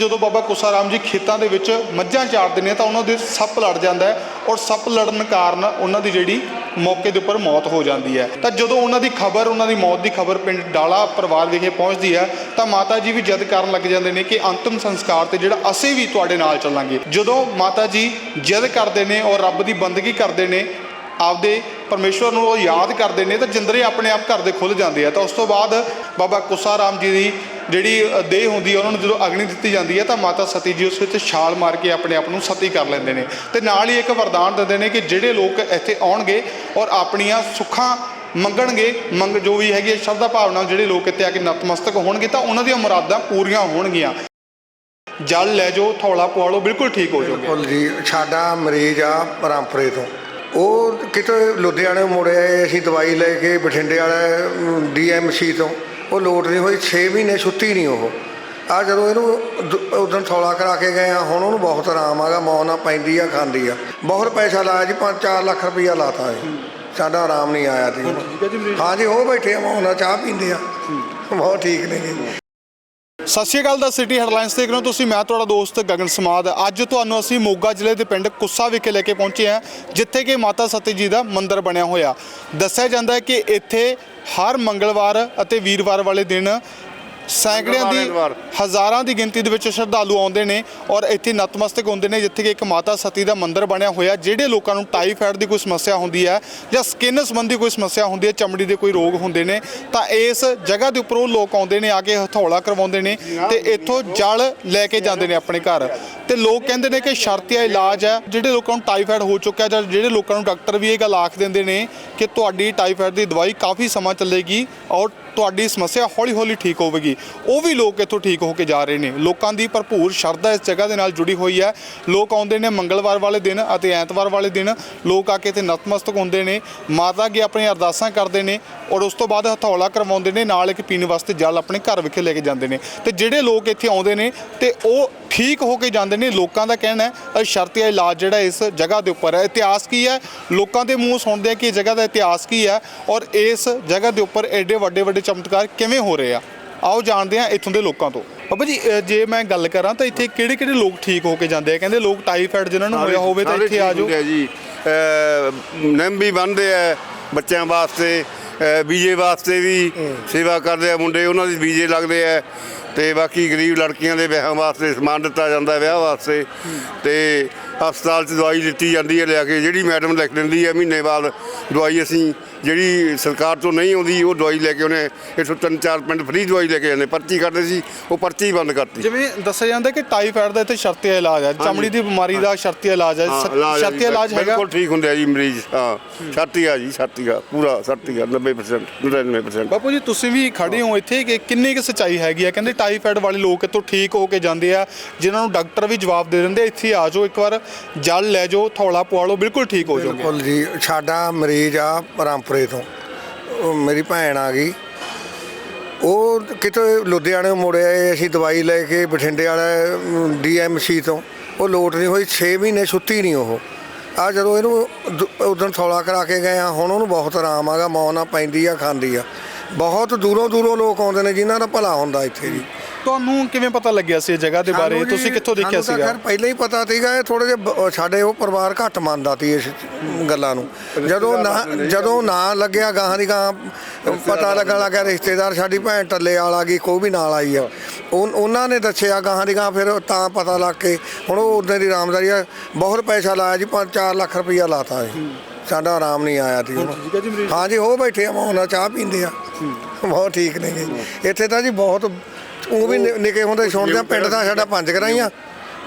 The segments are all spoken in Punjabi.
ਜਦੋਂ ਬਾਬਾ ਕੁਸਾ ਰਾਮ ਜੀ ਖੇਤਾਂ ਦੇ ਵਿੱਚ ਮੱਝਾਂ ਚਾਰਦੇ ਨੇ ਤਾਂ ਉਹਨਾਂ ਦੇ ਸੱਪ ਲੜ ਜਾਂਦਾ ਔਰ ਸੱਪ ਲੜਨ ਕਾਰਨ ਉਹਨਾਂ ਦੀ ਜਿਹੜੀ ਮੌਕੇ ਦੇ ਉੱਪਰ ਮੌਤ ਹੋ ਜਾਂਦੀ ਹੈ। ਤਾਂ ਜਦੋਂ ਉਹਨਾਂ ਦੀ ਖਬਰ, ਉਹਨਾਂ ਦੀ ਮੌਤ ਦੀ ਖਬਰ ਪਿੰਡ ਡਾਲਾ ਪਰਿਵਾਰ ਵਿਖੇ ਪਹੁੰਚਦੀ ਹੈ, ਤਾਂ ਮਾਤਾ ਜੀ ਵੀ ਜਦ ਕਰਨ ਲੱਗ ਜਾਂਦੇ ਨੇ ਕਿ ਅੰਤਮ ਸੰਸਕਾਰ ਤੇ ਜਿਹੜਾ ਅਸੀਂ ਵੀ ਤੁਹਾਡੇ ਨਾਲ ਚੱਲਾਂਗੇ। ਜਦੋਂ ਮਾਤਾ ਜੀ ਜਦ ਕਰਦੇ ਨੇ ਔਰ ਰੱਬ ਦੀ ਬੰਦਗੀ ਕਰਦੇ ਨੇ, ਆਪਦੇ ਪਰਮੇਸ਼ਵਰ ਨੂੰ ਉਹ ਯਾਦ ਕਰਦੇ ਨੇ, ਤਾਂ ਜਿੰਦਰੇ ਆਪਣੇ ਆਪ ਘਰ ਦੇ ਖੁੱਲ ਜਾਂਦੇ ਆ। ਤਾਂ ਉਸ ਤੋਂ ਬਾਅਦ ਬਾਬਾ ਕੁਸਾ ਰਾਮ ਜੀ ਦੀ ਜਿਹੜੀ ਦੇਹ ਹੁੰਦੀ ਹੈ ਉਹਨਾਂ ਨੂੰ ਜਦੋਂ ਅਗਨੀ ਦਿੱਤੀ ਜਾਂਦੀ ਹੈ ਤਾਂ ਮਾਤਾ ਸਤੀ ਜੀ ਉਸ ਵਿੱਚ ਛਾਲ ਮਾਰ ਕੇ ਆਪਣੇ ਆਪ ਨੂੰ ਸਤੀ ਕਰ ਲੈਂਦੇ ਨੇ। ਤੇ ਨਾਲ ਹੀ ਇੱਕ ਵਰਦਾਨ ਦਿੰਦੇ ਨੇ ਕਿ ਜਿਹੜੇ ਲੋਕ ਇੱਥੇ ਆਉਣਗੇ ਔਰ ਆਪਣੀਆਂ ਸੁੱਖਾਂ ਮੰਗਣਗੇ, ਮੰਗ ਜੋ ਵੀ ਹੈਗੀ ਹੈ ਸ਼ਰਧਾ ਭਾਵਨਾ ਜਿਹੜੇ ਲੋਕ ਇੱਥੇ ਆ ਕੇ ਨਤਮਸਤਕ ਹੋਣਗੇ, ਤਾਂ ਉਹਨਾਂ ਦੀਆਂ ਮੁਰਾਦਾਂ ਪੂਰੀਆਂ ਹੋਣਗੀਆਂ। ਜਲ ਲੈ ਜਾਓ, ਥੌਲਾ ਪਵਾ ਲਓ ਬਿਲਕੁਲ ਠੀਕ ਹੋ ਜਾਓਗੇ। ਬਿਲਕੁਲ ਜੀ, ਸਾਡਾ ਮਰੀਜ਼ ਆ ਪਰੰਪਰੇ ਤੋਂ। ਉਹ ਕਿਤੇ ਲੁਧਿਆਣੇ ਮੁੜਿਆ ਅਸੀਂ ਦਵਾਈ ਲੈ ਕੇ ਬਠਿੰਡੇ ਵਾਲੇ ਡੀਐਮਸੀ ਤੋਂ। ਉਹ ਲੋਟ ਨਹੀਂ ਹੋਈ 6 ਮਹੀਨੇ ਛੁੱਟੀ ਨਹੀਂ ਉਹ। ਆ ਜਦੋਂ ਇਹਨੂੰ ਉਦੋਂ ਥੌਲਾ ਕਰਾ ਕੇ ਗਏ ਆ ਹੁਣ ਉਹਨੂੰ ਬਹੁਤ ਆਰਾਮ ਆਗਾ ਮੌਨ ਪੈਂਦੀ ਆ ਖਾਂਦੀ ਆ। ਬਹੁਤ ਪੈਸਾ ਲਾਇਆ ਜੀ 5-4 ਲੱਖ ਰੁਪਈਆ ਲਾਤਾ ਜੀ ਸਾਡਾ ਆਰਾਮ ਨਹੀਂ ਆਇਆ ਜੀ। ਹਾਂ ਜੀ ਉਹ ਬੈਠੇ ਆ ਮੌਨ ਚਾਹ ਪੀਂਦੇ ਆ। ਬਹੁਤ ਠੀਕ ਨੇ ਜੀ। ਸਤਿ ਸ਼੍ਰੀ ਅਕਾਲ ਦਾ ਸਿਟੀ ਹੈਡਲਾਈਨਸ ਦੇਖ ਰਹੇ ਹੋ ਤੁਸੀਂ ਮੈਂ ਤੁਹਾਡਾ ਦੋਸਤ ਗਗਨ ਸਮਾਦ। ਅੱਜ ਤੁਹਾਨੂੰ ਅਸੀਂ ਮੋਗਾ ਜ਼ਿਲ੍ਹੇ ਦੇ ਪਿੰਡ ਕੁੱਸਾ ਵਿਖੇ ਲੈ ਕੇ ਪਹੁੰਚੇ ਹਾਂ ਜਿੱਥੇ ਕਿ ਮਾਤਾ ਸਤੀ ਜੀ ਦਾ ਮੰਦਿਰ ਬਣਿਆ ਹੋਇਆ। ਦੱਸਿਆ ਜਾਂਦਾ ਹੈ ਕਿ ਇੱਥੇ ਹਰ ਮੰਗਲਵਾਰ ਅਤੇ ਵੀਰਵਾਰ ਵਾਲੇ ਦਿਨ ਸੈਂਕੜਿਆਂ ਦੀ। ਹਜ਼ਾਰਾਂ ਦੀ ਗਿਣਤੀ ਦੇ ਵਿੱਚ ਸ਼ਰਧਾਲੂ ਆਉਂਦੇ ਨੇ ਔਰ ਇੱਥੇ ਨਤਮਸਤਕ ਹੁੰਦੇ ਨੇ ਜਿੱਥੇ ਕਿ ਇੱਕ ਮਾਤਾ ਸਤੀ ਦਾ ਮੰਦਿਰ ਬਣਿਆ ਹੋਇਆ ਜਿਹੜੇ ਲੋਕਾਂ ਨੂੰ ਟਾਈਫਾਇਡ ਦੀ ਕੋਈ ਸਮੱਸਿਆ ਹੁੰਦੀ ਹੈ ਜਾਂ ਸਕਿਨ ਸੰਬੰਧੀ ਕੋਈ ਸਮੱਸਿਆ ਹੁੰਦੀ ਹੈ ਚਮੜੀ ਦੇ ਕੋਈ ਰੋਗ ਹੁੰਦੇ ਨੇ ਤਾਂ ਇਸ ਜਗ੍ਹਾ ਦੇ ਉੱਪਰ ਉਹ ਲੋਕ ਆਉਂਦੇ ਨੇ ਆ ਕੇ ਹਥੌਲਾ ਕਰਵਾਉਂਦੇ ਨੇ ਤੇ ਇੱਥੋਂ ਜਲ ਲੈ ਕੇ ਜਾਂਦੇ ਨੇ ਆਪਣੇ ਘਰ ਤੇ ਲੋਕ ਕਹਿੰਦੇ ਨੇ ਕਿ ਸ਼ਰਤੀਆ ਇਲਾਜ ਹੈ ਜਿਹੜੇ ਲੋਕਾਂ ਨੂੰ ਟਾਈਫਾਇਡ ਹੋ ਚੁੱਕਿਆ ਜਾਂ ਜਿਹੜੇ ਲੋਕਾਂ ਨੂੰ ਡਾਕਟਰ ਵੀ ਇਹ ਗੱਲ ਆਖ ਦਿੰਦੇ ਨੇ ਕਿ ਤੁਹਾਡੀ ਟਾਈਫਾਇਡ ਦੀ ਦਵਾਈ ਕਾਫੀ ਸਮਾਂ ਚੱਲੇਗੀ ਔਰ ਤੁਹਾਡੀ ਸਮੱਸਿਆ ਹੌਲੀ-ਹੌਲੀ ਠੀਕ ਹੋਵੇਗੀ। ਉਹ ਵੀ ਲੋਕ ਇੱਥੋਂ ਠੀਕ ਹੋ ਕੇ ਜਾ ਰਹੇ ਨੇ। ਲੋਕਾਂ ਦੀ ਭਰਪੂਰ ਸ਼ਰਧਾ ਇਸ ਜਗ੍ਹਾ ਦੇ ਨਾਲ ਜੁੜੀ ਹੋਈ ਹੈ। ਲੋਕ ਆਉਂਦੇ ਨੇ ਮੰਗਲਵਾਰ ਵਾਲੇ ਦਿਨ ਅਤੇ ਐਤਵਾਰ ਵਾਲੇ ਦਿਨ। ਲੋਕ ਆ ਕੇ ਇੱਥੇ ਨਤਮਸਤਕ ਹੁੰਦੇ ਨੇ। ਮਾਤਾ ਅੱਗੇ ਆਪਣੀਆਂ ਅਰਦਾਸਾਂ ਕਰਦੇ ਨੇ ਔਰ ਉਸ ਤੋਂ ਬਾਅਦ ਹਥੌਲਾ ਕਰਵਾਉਂਦੇ ਨੇ। ਨਾਲ ਇੱਕ ਪੀਣ ਵਾਸਤੇ ਜਲ ਆਪਣੇ ਘਰ ਵਿਖੇ ਲੈ ਕੇ ਜਾਂਦੇ ਨੇ। ਤੇ ਜਿਹੜੇ ਲੋਕ ਇੱਥੇ ਆਉਂਦੇ ਨੇ ਤੇ ਉਹ ਠੀਕ ਹੋ ਕੇ ਜਾਂਦੇ ਨੇ, ਲੋਕਾਂ ਦਾ ਕਹਿਣਾ ਹੈ ਇਹ ਸ਼ਰਤੀਆ ਇਲਾਜ ਜਿਹੜਾ ਇਸ ਜਗ੍ਹਾ ਦੇ ਉੱਪਰ ਹੈ, ਇਤਿਹਾਸ ਕੀ ਹੈ? ਲੋਕਾਂ ਦੇ ਮੂੰਹ ਸੁਣਦੇ ਆ ਕਿ ਇਹ ਜਗ੍ਹਾ ਦਾ ਇਤਿਹਾਸ ਕੀ ਹੈ? ਔਰ ਇਸ ਜਗ੍ਹਾ ਦੇ ਉੱਪਰ ਐਡੇ ਵੱਡੇ ਵੱਡੇ ਚਮਤਕਾਰ ਕਿਵੇਂ ਹੋ ਰਹੇ ਆ? ਆਓ ਜਾਣਦੇ ਆ ਇੱਥੋਂ ਦੇ ਲੋਕਾਂ ਤੋਂ। ਬਾਬਾ ਜੀ ਅ, ਜੇ ਮੈਂ ਗੱਲ ਕਰਾਂ ਤਾਂ ਇੱਥੇ ਕਿਹੜੇ ਕਿਹੜੇ ਲੋਕ ਠੀਕ ਹੋ ਕੇ ਜਾਂਦੇ ਆ? ਕਹਿੰਦੇ ਲੋਕ ਟਾਈਫਾਇਡ ਜਿਨ੍ਹਾਂ ਨੂੰ ਹੋਇਆ ਹੋਵੇ ਤਾਂ ਸਾਰੇ ਇੱਥੇ ਆ ਠੀਕ ਜਾਓ ਹੁੰਦੇ ਆ ਜੀ। ਨਿੰਮ ਵੀ ਬੰਨਦੇ ਆ ਬੱਚਿਆਂ ਵਾਸਤੇ ਅਹ ਬੀਜੇ ਵਾਸਤੇ ਵੀ ਸੇਵਾ ਕਰਦੇ ਆ ਮੁੰਡੇ ਉਹਨਾਂ ਦੀ ਬੀਜੇ ਲੱਗਦੇ ਆ। ਤੇ ਬਾਕੀ ਗਰੀਬ ਲੜਕੀਆਂ ਦੇ ਵਿਆਹਾਂ ਵਾਸਤੇ ਸਮਾਨ ਦਿੱਤਾ ਜਾਂਦਾ ਹੈ ਵਿਆਹ ਵਾਸਤੇ। ਤੇ ਹਸਪਤਾਲ 'ਚ ਦਵਾਈ ਦਿੱਤੀ ਜਾਂਦੀ ਹੈ ਲਿਆ ਕੇ ਜਿਹੜੀ ਮੈਡਮ ਲਿਖ ਦਿੰਦੀ ਹੈ ਮਹੀਨੇ ਬਾਅਦ ਦਵਾਈ ਅਸੀਂ ਜਿਹੜੀ ਸਰਕਾਰ ਤੋਂ ਨਹੀਂ ਆਉਂਦੀ ਉਹ ਦਵਾਈ ਲੈ ਕੇ ਉਹਨੇ ਇੱਥੋਂ ਤਿੰਨ ਚਾਰ ਪਿੰਡ ਫ੍ਰੀ ਦਵਾਈ ਲੈ ਕੇ ਜਾਂਦੇ ਪਰਚੀ ਕੱਟਦੇ ਸੀ ਉਹ ਪਰਚੀ ਬੰਦ ਕਰਤੀ। ਜਿਵੇਂ ਦੱਸਿਆ ਜਾਂਦਾ ਕਿ ਟਾਈਫਾਇਡ ਦਾ ਇੱਥੇ ਸ਼ਰਤੀਆ ਇਲਾਜ ਹੈ ਚਮੜੀ ਦੀ ਬਿਮਾਰੀ ਦਾ ਸ਼ਰਤੀਆ ਇਲਾਜ ਹੈ ਹਾਂ, ਸ- ਇਲਾਜ ਹੈਗਾ? ਬਿਲਕੁਲ ਠੀਕ ਹੁੰਦੇ ਆ ਜੀ ਮਰੀਜ਼ ਹਾਂ। ਛਾਤੀ ਆ ਜੀ ਛਾਤੀ ਆ ਪੂਰਾ ਛਾਤੀ ਆ 90% 99% ਬਾਪੂ ਜੀ ਤੁਸੀਂ ਵੀ ਖੜੇ ਹੋ ਇੱਥੇ ਕਿ ਕਿੰਨੀ ਕੁ ਸੱਚਾਈ ਹੈਗੀ ਆ ਕਹਿੰਦੇ ਟਾਈਫਾਇਡ ਵਾਲੇ ਲੋਕ ਇੱਥੋਂ ਠੀਕ ਹੋ ਕੇ ਜਾਂਦੇ ਆ ਜਿਨ੍ਹਾਂ ਨੂੰ ਡਾਕਟਰ ਵੀ ਜਵਾਬ ਦੇ ਦਿੰਦੇ ਇੱਥੇ ਆ ਜਾਓ ਇੱਕ ਵਾਰ ਜਲ ਲੈ ਜਾਓ ਥੌਲਾ ਪਵਾ ਲਓ ਬਿਲਕੁਲ ਠੀਕ ਹੋ ਜਾਓਗੇ। ਬਿਲਕੁਲ ਜੀ ਸਾਡਾ ਮਰੀਜ਼ ਆ ਪਰੰਪਰੇ ਤੋਂ। ਉਹ ਮੇਰੀ ਭੈਣ ਆ ਗਈ। ਉਹ ਕਿਤੇ ਲੁਧਿਆਣੇ ਮੁੜਿਆ ਏ, ਅਸੀਂ ਦਵਾਈ ਲੈ ਕੇ ਬਠਿੰਡੇ ਵਾਲੇ ਡੀਐਮਸੀ ਤੋਂ। ਉਹ ਲੋਟ ਨਹੀਂ ਹੋਈ 6 ਮਹੀਨੇ ਸੁੱਤੀ ਨਹੀਂ ਉਹ। ਆ ਜਦੋਂ ਇਹਨੂੰ ਉਦੋਂ ਥੌਲਾ ਕਰਾ ਕੇ ਗਏ ਆ ਹੁਣ ਉਹਨੂੰ ਬਹੁਤ ਆਰਾਮ ਆਗਾ ਮੌਨ ਨਾਲ ਪੈਂਦੀ ਆ ਖਾਂਦੀ ਆ। ਬਹੁਤ ਦੂਰੋਂ ਦੂਰੋਂ ਲੋਕ ਆਉਂਦੇ ਨੇ ਜਿਨ੍ਹਾਂ ਦਾ ਭਲਾ ਹੁੰਦਾ ਇੱਥੇ ਜੀ। ਤੁਹਾਨੂੰ ਕਿਵੇਂ ਪਤਾ ਲੱਗਿਆ ਸੀ ਇਹ ਜਗ੍ਹਾ ਦੇ ਬਾਰੇ? ਸਾਨੂੰ ਜੀ- ਤੁਸੀਂ ਕਿੱਥੋਂ ਦੇਖਿਆ ਸਾਨੂੰ ਤਾਂ ਸੀਗਾ? ਖੈਰ ਪਹਿਲਾਂ ਹੀ ਪਤਾ ਸੀਗਾ ਇਹ ਥੋੜੇ ਜਿਹਾ ਸਾਡੇ ਉਹ ਪਰਿਵਾਰ ਘੱਟ ਮੰਨਦਾ ਸੀ ਇਸ ਗੱਲਾਂ ਨੂੰ। ਜਦੋਂ ਨਾ ਜਦੋਂ ਨਾ ਲੱਗਿਆ ਗਾਹਾਂ ਦੀ ਗਾਹਾਂ ਪਤਾ ਲੱਗਣ ਲੱਗਾ ਰਿਸ਼ਤੇਦਾਰ ਸਾਡੀ ਭੈਣ ਟੱਲੇ ਵਾਲਾ ਗਈ ਕੋਈ ਵੀ ਨਾਲ ਆਈ ਆ। ਉਨ- ਉਹਨਾਂ ਨੇ ਦੱਸਿਆ ਗਾਹਾਂ ਦੀ ਗਾਹਾਂ ਫਿਰ ਤਾਂ ਪਤਾ ਲੱਗ ਕੇ ਹੁਣ ਉਹ ਉਦੋਂ ਦੀ ਰਾਮਦਾਰੀ ਆ ਬਹੁਤ ਪੈਸਾ ਲਾਇਆ ਜੀ 5-4 ਲੱਖ ਰੁਪਈਆ ਲਾਤਾ ਜੀ। ਸਾਡਾ ਆਰਾਮ ਨਹੀਂ ਆਇਆ ਸੀ ਠੀਕ ਹੈ ਜੀ ਮਰੀਜ਼? ਹਾਂ ਜੀ ਉਹ ਬੈਠੇ ਆ ਨਾਲ ਚਾਹ ਪੀਂਦੇ ਆ। ਬਹੁਤ ਠੀਕ ਨੇ ਜੀ। ਇੱਥੇ ਤਾਂ ਜੀ ਬਹੁਤ ਉਹ ਵੀ ਨਿ- ਨਿੱਕੇ ਹੁੰਦੇ ਸੁਣਦੇ ਆ ਪਿੰਡ ਦਾ ਸਾਡਾ ਪੰਜ ਕਰਾਈਆਂ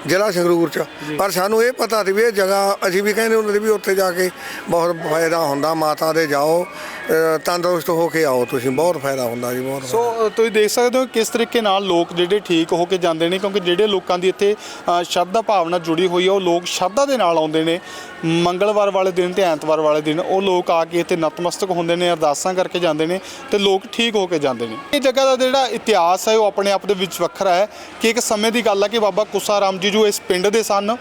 ਜ਼ਿਲ੍ਹਾ ਸੰਗਰੂਰ ਚ। ਪਰ ਸਾਨੂੰ ਇਹ ਪਤਾ ਸੀ ਵੀ ਇਹ ਜਗ੍ਹਾ ਅਸੀਂ ਵੀ ਕਹਿੰਦੇ ਹੁੰਦੇ ਸੀ ਵੀ ਉੱਥੇ ਜਾ ਕੇ ਬਹੁਤ ਫਾਇਦਾ ਹੁੰਦਾ ਮਾਤਾ ਦੇ ਜਾਓ ਅ, ਤੰਦਰੁਸਤ ਹੋ ਕੇ ਆਓ ਤੁਸੀਂ ਬਹੁਤ ਫਾਇਦਾ ਹੁੰਦਾ ਜੀ ਬਹੁਤ ਸੋ ਅ, ਤੁਸੀਂ ਦੇਖ ਸਕਦੇ ਹੋ ਕਿਸ ਤਰੀਕੇ ਨਾਲ ਲੋਕ ਜਿਹੜੇ ਠੀਕ ਹੋ ਕੇ ਜਾਂਦੇ ਨੇ ਕਿਉਂਕਿ ਜਿਹੜੇ ਲੋਕਾਂ ਦੀ ਇੱਥੇ ਅ, ਸ਼ਰਧਾ ਭਾਵਨਾ ਜੁੜੀ ਹੋਈ ਹੈ ਉਹ ਲੋਕ ਸ਼ਰਧਾ ਦੇ ਨਾਲ ਆਉਂਦੇ ਨੇ। ਮੰਗਲਵਾਰ ਵਾਲੇ ਦਿਨ ਤੇ ਐਤਵਾਰ ਵਾਲੇ ਦਿਨ ਉਹ ਲੋਕ ਆ ਕੇ ਇੱਥੇ ਨਤਮਸਤਕ ਹੁੰਦੇ ਨੇ ਅਰਦਾਸਾਂ ਕਰਕੇ ਜਾਂਦੇ ਨੇ ਤੇ ਲੋਕ ਠੀਕ ਹੋ ਕੇ ਜਾਂਦੇ ਨੇ। ਇਹ ਜਗ੍ਹਾ ਦਾ ਜਿਹੜਾ ਇਤਿਹਾਸ ਹੈ ਉਹ ਆਪਣੇ ਆਪ ਦੇ ਵਿੱਚ ਵੱਖਰਾ ਹੈ ਕਿ ਇੱਕ ਸਮੇਂ ਦੀ ਗੱਲ ਹੈ ਕਿ ਬਾਬਾ ਕੁੱਸਾ ਰਾਮ ਜੀ ਜੋ ਇਸ ਪਿੰਡ ਦੇ ਸਨ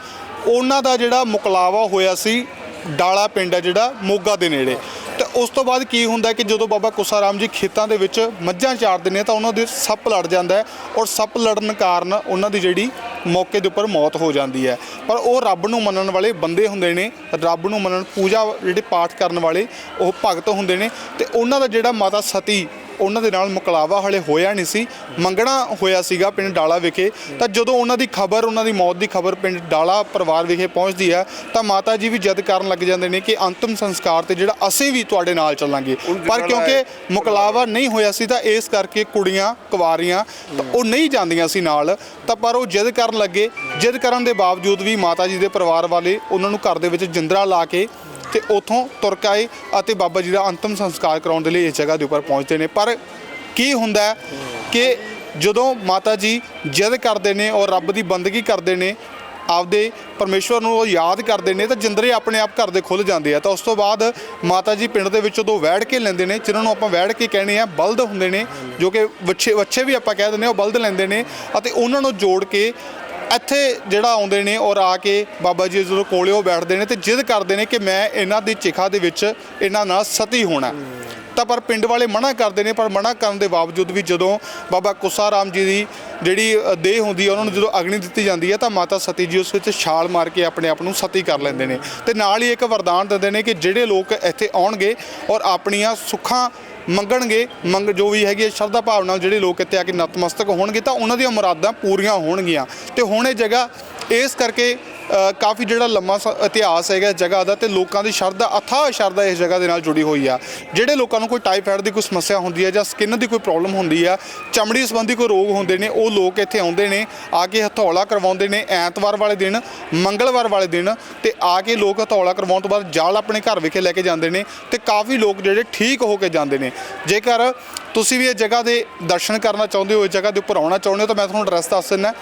ਉਹਨਾਂ ਦਾ ਜਿਹੜਾ ਮੁਕਲਾਵਾ ਹੋਇਆ ਸੀ ਡਾਲਾ ਪਿੰਡ ਹੈ ਜਿਹੜਾ ਮੋਗਾ ਦੇ ਨੇੜੇ। ਤੇ ਉਸ ਤੋਂ ਬਾਅਦ ਕੀ ਹੁੰਦਾ ਕਿ ਜਦੋਂ ਬਾਬਾ ਕੁਸਾ ਰਾਮ ਜੀ ਖੇਤਾਂ ਦੇ ਵਿੱਚ ਮੱਝਾਂ ਚਾਰਦੇ ਨੇ ਤਾਂ ਉਹਨਾਂ ਦੇ ਸੱਪ ਲੜ ਜਾਂਦਾ ਹੈ ਔਰ ਸੱਪ ਲੜਨ ਕਾਰਨ ਉਹਨਾਂ ਦੀ ਜਿਹੜੀ ਮੌਕੇ ਦੇ ਉੱਪਰ ਮੌਤ ਹੋ ਜਾਂਦੀ ਹੈ। ਪਰ ਉਹ ਰੱਬ ਨੂੰ ਮੰਨਣ ਵਾਲੇ ਬੰਦੇ ਹੁੰਦੇ ਨੇ, ਰੱਬ ਨੂੰ ਮੰਨਣ, ਪੂਜਾ ਜਿਹੜੇ ਪਾਠ ਕਰਨ ਵਾਲੇ ਉਹ ਭਗਤ ਹੁੰਦੇ ਨੇ ਤੇ ਉਹਨਾਂ ਦਾ ਜਿਹੜਾ ਮਾਤਾ ਸਤੀ ਉਹਨਾਂ ਦੇ ਨਾਲ ਮੁਕਲਾਵਾ ਹਲੇ ਹੋਇਆ ਨਹੀਂ ਸੀ। ਮੰਗਣਾ ਹੋਇਆ ਸੀਗਾ ਪਿੰਡ ਡਾਲਾ ਵਿਖੇ। ਤਾਂ ਜਦੋਂ ਉਹਨਾਂ ਦੀ ਖਬਰ ਉਹਨਾਂ ਦੀ ਮੌਤ ਦੀ ਖਬਰ ਪਿੰਡ ਡਾਲਾ ਪਰਿਵਾਰ ਵਿਖੇ ਪਹੁੰਚਦੀ ਹੈ ਤਾਂ ਮਾਤਾ ਜੀ ਵੀ ਜਦ ਕਰਨ ਲੱਗ ਜਾਂਦੇ ਨੇ ਕਿ ਅੰਤਿਮ ਸੰਸਕਾਰ ਤੇ ਜਿਹੜਾ ਅਸੀਂ ਵੀ ਤੁਹਾਡੇ ਨਾਲ ਚੱਲਾਂਗੇ। ਪਰ ਕਿਉਂਕਿ ਮੁਕਲਾਵਾ ਨਹੀਂ ਹੋਇਆ ਸੀ ਤਾਂ ਇਸ ਕਰਕੇ ਕੁੜੀਆਂ ਕੁਵਾਰੀਆਂ ਉਹ ਨਹੀਂ ਜਾਂਦੀਆਂ ਸੀ ਨਾਲ। ਤਾਂ ਪਰ ਉਹ ਜਿੱਦ ਕਰਨ ਲੱਗੇ। ਜਿੱਦ ਕਰਨ ਦੇ ਬਾਵਜੂਦ ਵੀ ਮਾਤਾ ਜੀ ਦੇ ਪਰਿਵਾਰ ਵਾਲੇ ਉਹਨਾਂ ਨੂੰ ਘਰ ਦੇ ਵਿੱਚ ਜਿੰਦਰਾ ਲਾ ਕੇ ਤੇ ਉਥੋਂ ਤੁਰ ਕੇ ਆਏ ਅਤੇ ਬਾਬਾ ਜੀ ਦਾ ਅੰਤਮ ਸੰਸਕਾਰ ਕਰਾਉਣ ਦੇ ਲਈ ਇਸ ਜਗ੍ਹਾ ਦੇ ਉੱਪਰ ਪਹੁੰਚਦੇ ਨੇ। ਪਰ ਕੀ ਹੁੰਦਾ ਕਿ ਜਦੋਂ ਮਾਤਾ ਜੀ ਜਿੱਦ ਕਰਦੇ ਨੇ ਔਰ ਰੱਬ ਦੀ ਬੰਦਗੀ ਕਰਦੇ ਨੇ, ਆਪਦੇ ਪਰਮੇਸ਼ਵਰ ਨੂੰ ਉਹ ਯਾਦ ਕਰਦੇ ਨੇ ਤਾਂ ਜਿੰਦਰੇ ਆਪਣੇ ਆਪ ਘਰ ਦੇ ਖੁੱਲ ਜਾਂਦੇ ਆ। ਤਾਂ ਉਸ ਤੋਂ ਬਾਅਦ ਮਾਤਾ ਜੀ ਪਿੰਡ ਦੇ ਵਿੱਚ ਉਦੋਂ ਵੈੜ ਕੇ ਲੈਂਦੇ ਨੇ, ਜਿਨ੍ਹਾਂ ਨੂੰ ਆਪਾਂ ਵੈੜ ਕੇ ਕਹਿੰਦੇ ਆ ਬਲਦ ਹੁੰਦੇ ਨੇ, ਜੋ ਕਿ ਵੱਛੇ ਵੱਛੇ ਵੀ ਆਪਾਂ ਕਹਿ ਦਿੰਦੇ ਆ ਉਹ ਬਲਦ ਲੈਂਦੇ ਨੇ ਅਤੇ ਉਹਨਾਂ ਨੂੰ ਜੋੜ ਕੇ ਇੱਥੇ ਜਿਹੜਾ ਆਉਂਦੇ ਨੇ ਔਰ ਆ ਕੇ ਬਾਬਾ ਜੀ ਜਦੋਂ ਕੋਲੇ ਉਹ ਬੈਠਦੇ ਨੇ ਤੇ ਜਿੱਦ ਕਰਦੇ ਨੇ ਕਿ ਮੈਂ ਇਹਨਾਂ ਦੀ ਚਿਖਾ ਦੇ ਵਿੱਚ ਇਹਨਾਂ ਨਾਲ ਸਤੀ ਹੋਣਾ। ਤਾਂ ਪਰ ਪਿੰਡ ਵਾਲੇ ਮਨਾ ਕਰਦੇ ਨੇ, ਪਰ ਮਨਾ ਕਰਨ ਦੇ ਬਾਵਜੂਦ ਵੀ ਜਦੋਂ ਬਾਬਾ ਕੁਸਾ ਰਾਮ ਜੀ ਦੀ ਜਿਹੜੀ ਦੇਹ ਹੁੰਦੀ ਹੈ ਉਹਨਾਂ ਨੂੰ ਜਦੋਂ ਅਗਨੀ ਦਿੱਤੀ ਜਾਂਦੀ ਹੈ ਤਾਂ ਮਾਤਾ ਸਤੀ ਜੀ ਉਸ ਵਿੱਚ ਛਾਲ ਮਾਰ ਕੇ ਆਪਣੇ ਆਪ ਨੂੰ ਸਤੀ ਕਰ ਲੈਂਦੇ ਨੇ। ਤੇ ਨਾਲ ਹੀ ਇੱਕ ਵਰਦਾਨ ਦਿੰਦੇ ਨੇ ਕਿ ਜਿਹੜੇ ਲੋਕ ਇੱਥੇ ਆਉਣਗੇ ਔਰ ਆਪਣੀਆਂ ਸੁੱਖਾਂ ਮੰਗਣਗੇ, ਮੰਗ ਜੋ ਵੀ ਹੈਗੀ ਹੈ, ਸ਼ਰਧਾ ਭਾਵ ਨਾਲ ਜਿਹੜੇ ਲੋਕ ਇੱਥੇ ਆ ਕੇ ਨਤਮਸਤਕ ਹੋਣਗੇ ਤਾਂ ਉਹਨਾਂ ਦੀਆਂ ਮੁਰਾਦਾਂ ਪੂਰੀਆਂ ਹੋਣਗੀਆਂ। ਤੇ ਹੁਣ ਇਹ ਜਗ੍ਹਾ ਇਸ ਕਰਕੇ ਕਾਫੀ ਜਿਹੜਾ ਲੰਮਾ ਸ- ਇਤਿਹਾਸ ਹੈਗਾ ਇਸ ਜਗ੍ਹਾ ਦਾ ਤੇ ਲੋਕਾਂ ਦੀ ਸ਼ਰਧਾ, ਅਥਾਹ ਸ਼ਰਧਾ ਇਸ ਜਗ੍ਹਾ ਦੇ ਨਾਲ ਜੁੜੀ ਹੋਈ ਆ। ਜਿਹੜੇ ਲੋਕਾਂ ਨੂੰ ਕੋਈ ਟਾਈਫਾਇਡ ਦੀ ਕੋਈ ਸਮੱਸਿਆ ਹੁੰਦੀ ਹੈ ਜਾਂ ਸਕਿਨ ਦੀ ਕੋਈ ਪ੍ਰੋਬਲਮ ਹੁੰਦੀ ਆ, ਚਮੜੀ ਸੰਬੰਧੀ ਕੋਈ ਰੋਗ ਹੁੰਦੇ ਨੇ, ਉਹ ਲੋਕ ਇੱਥੇ ਆਉਂਦੇ ਨੇ, ਆ ਕੇ ਹਥੌਲਾ ਕਰਵਾਉਂਦੇ ਨੇ ਐਤਵਾਰ ਵਾਲੇ ਦਿਨ, ਮੰਗਲਵਾਰ ਵਾਲੇ ਦਿਨ ਤੇ ਆ ਕੇ ਲੋਕ ਹਥੌਲਾ ਕਰਵਾਉਣ ਤੋਂ ਬਾਅਦ ਜਾਲ ਆਪਣੇ ਘਰ ਵਿਖੇ ਲੈ ਕੇ ਜਾਂਦੇ ਨੇ ਤੇ ਕਾਫੀ ਲੋਕ ਜਿਹੜੇ ਠੀਕ ਹੋ ਕੇ ਜਾਂਦੇ ਨੇ। ਜੇਕਰ ਤੁਸੀਂ ਵੀ ਇਹ ਜਗ੍ਹਾ ਦੇ ਦਰਸ਼ਨ ਕਰਨਾ ਚਾਹੁੰਦੇ ਹੋ, ਇਸ ਜਗ੍ਹਾ ਦੇ ਉੱਪਰ ਆਉਣਾ ਚਾਹੁੰਦੇ ਹੋ ਤਾਂ ਮੈਂ ਤੁਹਾਨੂੰ ਐਡਰੈਸ ਦੱਸ ਦਿੰਦਾ।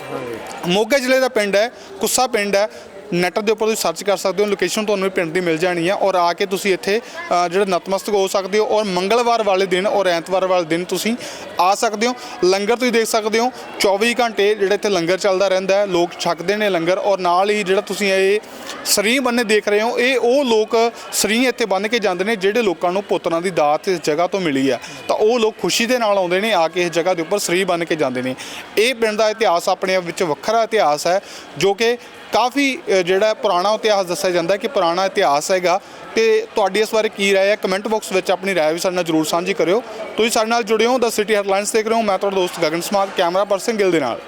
ਮੋਗਾ ਜ਼ਿਲ੍ਹੇ ਦਾ ਪਿੰਡ ਹੈ, ਕੁੱਸਾ ਪਿੰਡ ਹੈ ਨੈੱਟ ਦੇ ਉੱਪਰ ਤੁਸੀਂ ਸਰਚ ਕਰ ਸਕਦੇ ਹੋ ਲੋਕੇਸ਼ਨ ਤੁਹਾਨੂੰ ਇਹ ਪਿੰਡ ਦੀ ਮਿਲ ਜਾਣੀ ਹੈ ਔਰ ਆ ਕੇ ਤੁਸੀਂ ਇੱਥੇ ਅ, ਜਿਹੜਾ ਨਤਮਸਤਕ ਹੋ ਸਕਦੇ ਹੋ ਔਰ ਮੰਗਲਵਾਰ ਵਾਲੇ ਦਿਨ ਔਰ ਐਤਵਾਰ ਵਾਲੇ ਦਿਨ ਤੁਸੀਂ ਆ ਸਕਦੇ ਹੋ। ਲੰਗਰ ਤੁਸੀਂ ਦੇਖ ਸਕਦੇ ਹੋ 24 ਘੰਟੇ ਜਿਹੜਾ ਇੱਥੇ ਲੰਗਰ ਚੱਲਦਾ ਰਹਿੰਦਾ ਹੈ ਲੋਕ ਛਕਦੇ ਨੇ ਲੰਗਰ ਔਰ ਨਾਲ ਹੀ ਜਿਹੜਾ ਤੁਸੀਂ ਇਹ ਸਰੀ ਬੰਨੇ ਦੇਖ ਰਹੇ ਹੋ ਇਹ ਉਹ ਲੋਕ ਸਰੀ ਇੱਥੇ ਬੰਨ ਕੇ ਜਾਂਦੇ ਨੇ ਜਿਹੜੇ ਲੋਕਾਂ ਨੂੰ ਪੁੱਤਰਾਂ ਦੀ ਦਾਤ ਇਸ ਜਗ੍ਹਾ ਤੋਂ ਮਿਲੀ ਹੈ। ਤਾਂ ਉਹ ਲੋਕ ਖੁਸ਼ੀ ਦੇ ਨਾਲ ਆਉਂਦੇ ਨੇ ਆ ਕੇ ਇਸ ਜਗ੍ਹਾ ਦੇ ਉੱਪਰ ਸਰੀ ਬੰਨ ਕੇ ਜਾਂਦੇ ਨੇ। ਇਹ ਪਿੰਡ ਦਾ ਇਤਿਹਾਸ ਆਪਣੇ ਆਪ ਵਿੱਚ ਵੱਖਰਾ ਇਤਿਹਾਸ ਹੈ ਜੋ ਕਿ ਕਾਫੀ ਜਿਹੜਾ ਪੁਰਾਣਾ ਇਤਿਹਾਸ ਦੱਸਿਆ ਜਾਂਦਾ ਕਿ ਪੁਰਾਣਾ ਇਤਿਹਾਸ ਹੈਗਾ ਤੇ ਤੁਹਾਡੀ ਇਸ ਬਾਰੇ ਕੀ ਰਾਏ ਹੈ? ਕਮੈਂਟ ਬਾਕਸ ਵਿੱਚ ਆਪਣੀ ਰਾਏ ਵੀ ਸਾਡੇ ਨਾਲ ਜਰੂਰ ਸਾਂਝੀ ਕਰਿਓ। ਤੁਸੀਂ ਸਾਡੇ ਨਾਲ ਜੁੜੇ ਹੋ ਦਾ ਸਿਟੀ ਹੈਡਲਾਈਨਸ ਦੇਖ ਰਹੇ ਹੋ। ਮੈਂ ਤੁਹਾਡਾ ਦੋਸਤ ਗਗਨ ਸਮਾਰ ਕੈਮਰਾ ਪਰਸਨ ਗਿਲ ਦੇ ਨਾਲ।